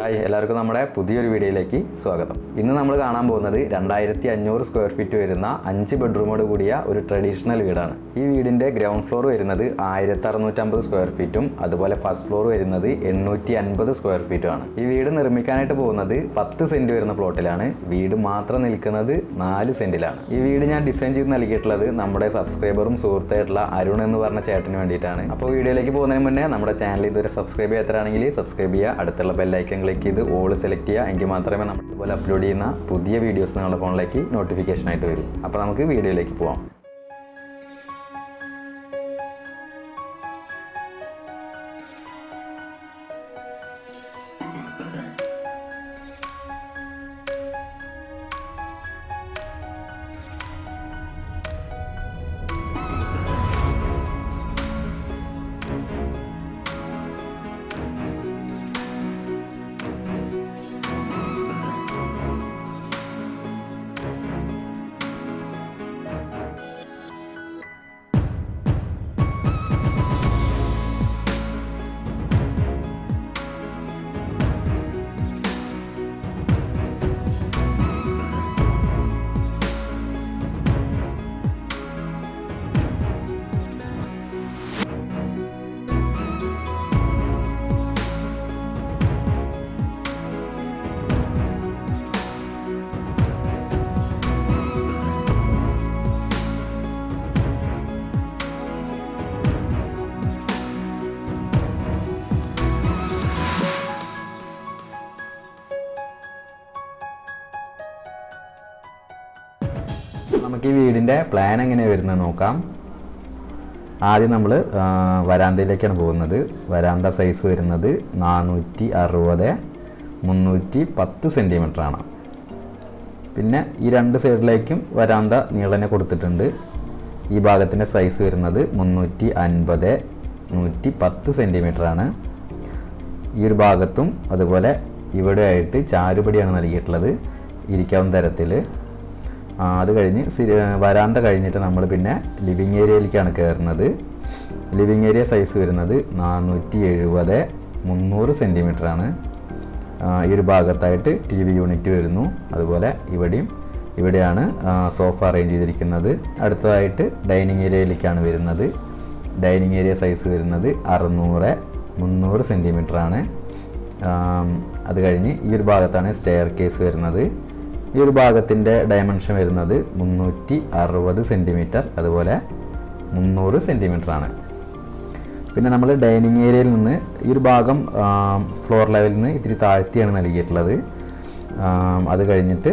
Hi എല്ലാവർക്കും നമ്മുടെ പുതിയൊരു വീഡിയോയിലേക്ക് സ്വാഗതം. ഇന്ന് നമ്മൾ കാണാൻ പോകുന്നത് രണ്ടായിരത്തി അഞ്ഞൂറ് സ്ക്വയർ ഫീറ്റ് വരുന്ന അഞ്ച് ബെഡ്റൂമോട് കൂടിയ ഒരു ട്രഡീഷണൽ വീടാണ്. ഈ വീടിന്റെ ഗ്രൗണ്ട് ഫ്ലോർ വരുന്നത് ആയിരത്തി അറുന്നൂറ്റമ്പത് സ്ക്വയർ ഫീറ്റും അതുപോലെ ഫസ്റ്റ് ഫ്ലോർ വരുന്നത് എണ്ണൂറ്റി അൻപത് സ്ക്വയർ ഫീറ്റും ആണ് ഈ വീട് നിർമ്മിക്കാനായിട്ട് പോകുന്നത് പത്ത് സെന്റ് വരുന്ന പ്ലോട്ടിലാണ്. വീട് മാത്രം നിൽക്കുന്നത് നാല് സെന്റിലാണ്. ഈ വീട് ഞാൻ ഡിസൈൻ ചെയ്ത് നൽകിയിട്ടുള്ളത് നമ്മുടെ സബ്സ്ക്രൈബറും സുഹൃത്തായിട്ടുള്ള അരുൺ എന്ന് പറഞ്ഞ ചേട്ടന് വേണ്ടിയിട്ടാണ്. അപ്പോൾ വീഡിയോയിലേക്ക് പോകുന്നതിന് മുന്നേ നമ്മുടെ ചാനൽ ഇതുവരെ സബ്സ്ക്രൈബ് ചെയ്യാത്തരാണെങ്കിൽ സബ്സ്ക്രൈബ് ചെയ്യുക അടുത്തുള്ള ബെല്ലൈക്കൻ ക്ലിക്ക് ചെയ്ത് ഓൾ സെലക്ട് ചെയ്യുക. എങ്കിൽ മാത്രമേ നമ്മൾ ഇതുപോലെ അപ്ലോഡ് ചെയ്യുന്ന പുതിയ വീഡിയോസ് നിങ്ങളുടെ ഫോണിലേക്ക് നോട്ടിഫിക്കേഷൻ ആയിട്ട് വരും. അപ്പോൾ നമുക്ക് വീഡിയോയിലേക്ക് പോവാം. നമുക്ക് ഈ വീടിന്റെ പ്ലാൻ എങ്ങനെയാണ് വരുന്നത് നോക്കാം. ആദ്യം നമ്മൾ വരാന്തയിലേക്കാണ് പോകുന്നത്. വരാന്ത സൈസ് വരുന്നത് നാനൂറ്റി അറുപത് മുന്നൂറ്റി പത്ത് സെന്റിമീറ്റർ ആണ്. പിന്നെ ഈ രണ്ട് സൈഡിലേക്കും വരാന്ത നീളനെ കൊടുത്തിട്ടുണ്ട്. ഈ ഭാഗത്തിന്റെ സൈസ് വരുന്നത് മുന്നൂറ്റി അൻപത് നൂറ്റി പത്ത് സെന്റിമീറ്റർ ആണ്. ഈ ഒരു ഭാഗത്തും അതുപോലെ ഇവിടെയായിട്ട് ചാരുപടിയാണ് നൽകിയിട്ടുള്ളത്. ഇരിക്കാവുന്ന തരത്തിൽ അത് കഴിഞ്ഞ് വരാന്ത കഴിഞ്ഞിട്ട് നമ്മൾ പിന്നെ ലിവിങ് ഏരിയയിലേക്കാണ് കയറുന്നത് ലിവിങ് ഏരിയ സൈസ് വരുന്നത് നാനൂറ്റി എഴുപത് മുന്നൂറ് സെന്റിമീറ്റർ ആണ്. ഈ ഒരു ഭാഗത്തായിട്ട് ടി വി യൂണിറ്റ് വരുന്നു. അതുപോലെ ഇവിടെയും ഇവിടെയാണ് സോഫ അറേഞ്ച് ചെയ്തിരിക്കുന്നത്. അടുത്തതായിട്ട് ഡൈനിങ് ഏരിയയിലേക്കാണ് വരുന്നത്. ഡൈനിങ് ഏരിയ സൈസ് വരുന്നത് അറുന്നൂറ് മുന്നൂറ് ആം, അത് കഴിഞ്ഞ് ഈ ഒരു ഭാഗത്താണ് സ്റ്റെയർ കേസ് വരുന്നത്. ഈ ഒരു ഭാഗത്തിന്റെ ഡയമെൻഷൻ വരുന്നത് മുന്നൂറ്റി അറുപത് സെന്റിമീറ്റർ അതുപോലെ മുന്നൂറ് ആണ്. പിന്നെ നമ്മൾ ഡൈനിങ് ഏരിയയിൽ നിന്ന് ഈ ഒരു ഭാഗം ഫ്ലോർ ലെവലിൽ നിന്ന് ഇത്തിരി താഴ്ത്തിയാണ് നൽകിയിട്ടുള്ളത്. അത് കഴിഞ്ഞിട്ട്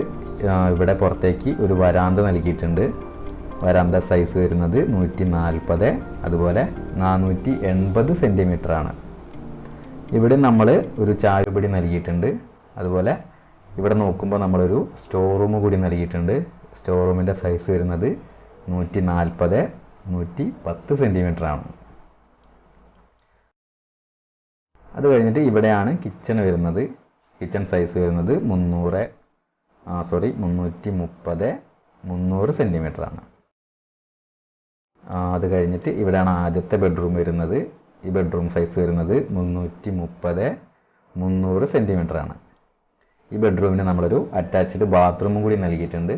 ഇവിടെ പുറത്തേക്ക് ഒരു വരാന്ത നൽകിയിട്ടുണ്ട്. വരാന്ത സൈസ് വരുന്നത് നൂറ്റി നാൽപ്പത് അതുപോലെ നാനൂറ്റി എൺപത് സെന്റിമീറ്റർ ആണ്. ഇവിടെ നമ്മൾ ഒരു ചാരുപടി നൽകിയിട്ടുണ്ട്. അതുപോലെ ഇവിടെ നോക്കുമ്പോൾ നമ്മളൊരു സ്റ്റോർ റൂം കൂടി നൽകിയിട്ടുണ്ട്. സ്റ്റോർ റൂമിന്റെ സൈസ് വരുന്നത് നൂറ്റി നാൽപ്പത് നൂറ്റി പത്ത് സെന്റിമീറ്റർ ആണ്. അത് കഴിഞ്ഞിട്ട് ഇവിടെയാണ് കിച്ചൺ വരുന്നത്. കിച്ചൺ സൈസ് വരുന്നത് മുന്നൂറ് സോറി മുന്നൂറ്റി മുപ്പത് മുന്നൂറ് സെന്റിമീറ്റർ ആണ്. അത് കഴിഞ്ഞിട്ട് ഇവിടെയാണ് ആദ്യത്തെ ബെഡ്റൂം വരുന്നത്. ഈ ബെഡ്റൂം സൈസ് വരുന്നത് മുന്നൂറ്റി മുപ്പത് മുന്നൂറ് സെന്റിമീറ്റർ ആണ്. ഈ ബെഡ്റൂമിന് നമ്മളൊരു അറ്റാച്ച്ഡ് ബാത്റൂമും കൂടി നൽകിയിട്ടുണ്ട്.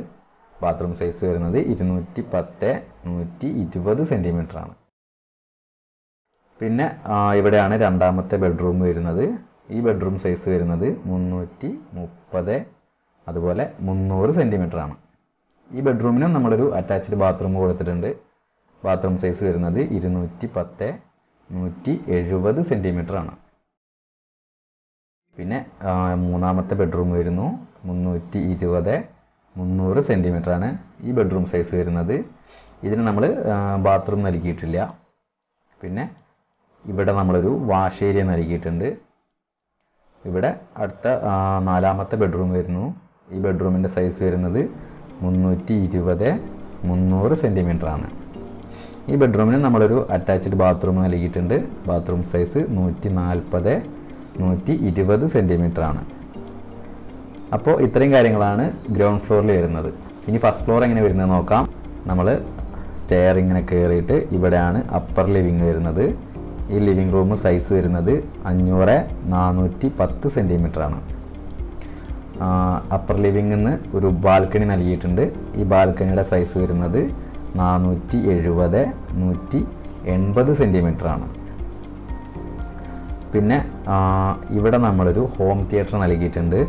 ബാത്റൂം സൈസ് വരുന്നത് ഇരുന്നൂറ്റി പത്ത് നൂറ്റി ഇരുപത് സെന്റിമീറ്റർ ആണ്. പിന്നെ ഇവിടെയാണ് രണ്ടാമത്തെ ബെഡ്റൂം വരുന്നത്. ഈ ബെഡ്റൂം സൈസ് വരുന്നത് മുന്നൂറ്റി മുപ്പത് അതുപോലെ മുന്നൂറ് സെന്റിമീറ്റർ ആണ്. ഈ ബെഡ്റൂമിനും നമ്മളൊരു അറ്റാച്ച്ഡ് ബാത്റൂം കൊടുത്തിട്ടുണ്ട്. ബാത്റൂം സൈസ് വരുന്നത് ഇരുന്നൂറ്റി പത്ത് നൂറ്റി എഴുപത് സെന്റിമീറ്റർ ആണ്. പിന്നെ മൂന്നാമത്തെ ബെഡ്റൂം വരുന്നു. മുന്നൂറ്റി ഇരുപത്. മുന്നൂറ് ആണ് ഈ ബെഡ്റൂം സൈസ് വരുന്നത്. ഇതിന് നമ്മൾ ബാത്റൂം നൽകിയിട്ടില്ല. പിന്നെ ഇവിടെ നമ്മളൊരു വാഷ് ഏരിയ നൽകിയിട്ടുണ്ട്. ഇവിടെ അടുത്ത നാലാമത്തെ ബെഡ്റൂം വരുന്നു. ഈ ബെഡ്റൂമിന്റെ സൈസ് വരുന്നത് മുന്നൂറ്റി ഇരുപത് മുന്നൂറ് ആണ്. ഈ ബെഡ്റൂമിന് നമ്മളൊരു അറ്റാച്ച്ഡ് ബാത്റൂം നൽകിയിട്ടുണ്ട്. ബാത്റൂം സൈസ് നൂറ്റി നാൽപ്പത്. നൂറ്റി ഇരുപത് ആണ് അപ്പോൾ ഇത്രയും കാര്യങ്ങളാണ് ഗ്രൗണ്ട് ഫ്ലോറിൽ വരുന്നത്. ഇനി ഫസ്റ്റ് ഫ്ലോർ എങ്ങനെ വരുന്നത് നോക്കാം. നമ്മൾ സ്റ്റെയർ ഇങ്ങനെ കയറിയിട്ട് ഇവിടെയാണ് അപ്പർ ലിവിങ് വരുന്നത്. ഈ ലിവിങ് റൂം സൈസ് വരുന്നത് അഞ്ഞൂറ് നാനൂറ്റി പത്ത് ആണ് അപ്പർ ലിവിങ് നിന്ന് ഒരു ബാൽക്കണി നൽകിയിട്ടുണ്ട്. ഈ ബാൽക്കണിയുടെ സൈസ് വരുന്നത് നാനൂറ്റി എഴുപത് നൂറ്റി എൺപത് ആണ് പിന്നെ ഇവിടെ നമ്മളൊരു ഹോം തിയേറ്റർ നൽകിയിട്ടുണ്ട്.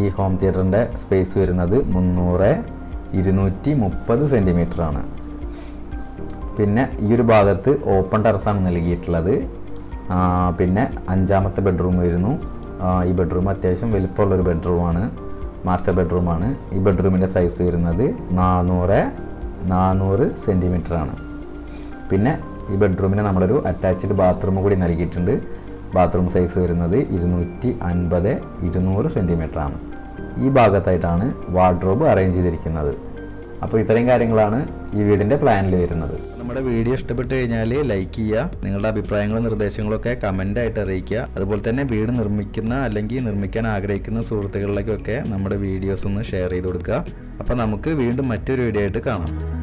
ഈ ഹോം തിയേറ്ററിന്റെ സ്പേസ് വരുന്നത് മുന്നൂറ് ഇരുന്നൂറ്റി മുപ്പത് സെന്റിമീറ്റർ ആണ്. പിന്നെ ഈ ഒരു ഭാഗത്ത് ഓപ്പൺ ടെറസാണ് നൽകിയിട്ടുള്ളത്. പിന്നെ അഞ്ചാമത്തെ ബെഡ്റൂം വരുന്നു. ഈ ബെഡ്റൂം അത്യാവശ്യം വലിപ്പമുള്ളൊരു ബെഡ്റൂമാണ് മാസ്റ്റർ ബെഡ്റൂമാണ് ഈ ബെഡ്റൂമിന്റെ സൈസ് വരുന്നത് നാനൂറ് നാനൂറ് സെന്റിമീറ്റർ ആണ്. പിന്നെ ഈ ബെഡ്റൂമിന് നമ്മളൊരു അറ്റാച്ച്ഡ് ബാത്റൂം കൂടി നൽകിയിട്ടുണ്ട്. ബാത്റൂം സൈസ് വരുന്നത് ഇരുന്നൂറ്റി അൻപത് ഇരുന്നൂറ് സെന്റിമീറ്റർ ആണ്. ഈ ഭാഗത്തായിട്ടാണ് വാർഡ്രോബ് അറേഞ്ച് ചെയ്തിരിക്കുന്നത്. അപ്പോൾ ഇത്രയും കാര്യങ്ങളാണ് ഈ വീടിന്റെ പ്ലാനിൽ വരുന്നത്. നമ്മുടെ വീഡിയോ ഇഷ്ടപ്പെട്ട് കഴിഞ്ഞാൽ ലൈക്ക് ചെയ്യുക നിങ്ങളുടെ അഭിപ്രായങ്ങളും നിർദ്ദേശങ്ങളൊക്കെ കമന്റ് ആയിട്ട് അറിയിക്കുക. അതുപോലെ തന്നെ വീട് നിർമ്മിക്കുന്ന അല്ലെങ്കിൽ നിർമ്മിക്കാൻ ആഗ്രഹിക്കുന്ന സുഹൃത്തുക്കളിലേക്കൊക്കെ നമ്മുടെ വീഡിയോസ് ഒന്ന് ഷെയർ ചെയ്ത് കൊടുക്കുക. അപ്പോൾ നമുക്ക് വീണ്ടും മറ്റൊരു വീഡിയോ ആയിട്ട് കാണാം.